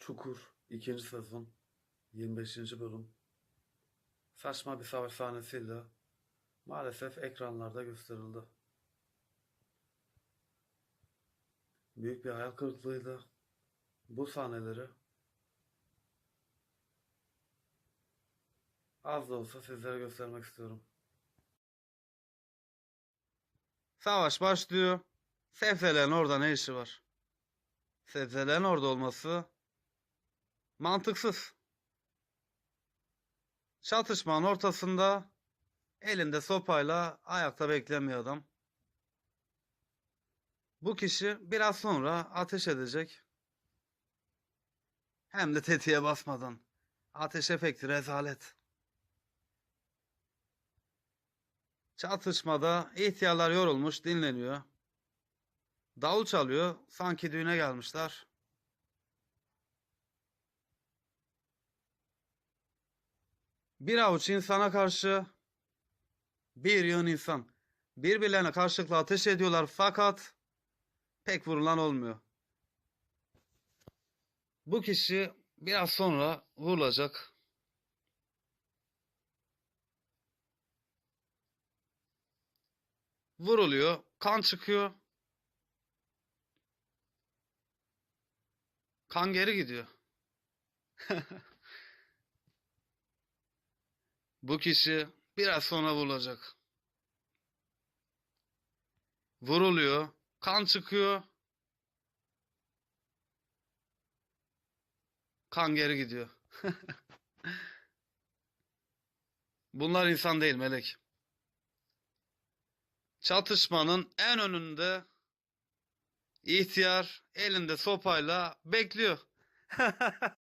Çukur 2. sezon 25. bölüm Saçma bir savaş sahnesiyle maalesef ekranlarda gösterildi. Büyük bir hayal kırıklığıydı. Bu sahneleri az da olsa sizlere göstermek istiyorum. Savaş başlıyor. Sebzelerin orada ne işi var? Sebzelerin orada olması mantıksız. Çatışmanın ortasında elinde sopayla ayakta beklemiyor adam. Bu kişi biraz sonra ateş edecek. Hem de tetiğe basmadan. Ateş efekti rezalet. Çatışmada ihtiyarlar yorulmuş dinleniyor. Davul çalıyor sanki düğüne gelmişler. Bir avuç insana karşı bir yığın insan birbirlerine karşılıklı ateş ediyorlar fakat pek vurulan olmuyor. Bu kişi biraz sonra vurulacak. Vuruluyor, kan çıkıyor. Kan geri gidiyor. Bu kişi biraz sonra vurulacak. Vuruluyor, kan çıkıyor. Kan geri gidiyor. Bunlar insan değil melek. Çatışmanın en önünde ihtiyar elinde sopayla bekliyor.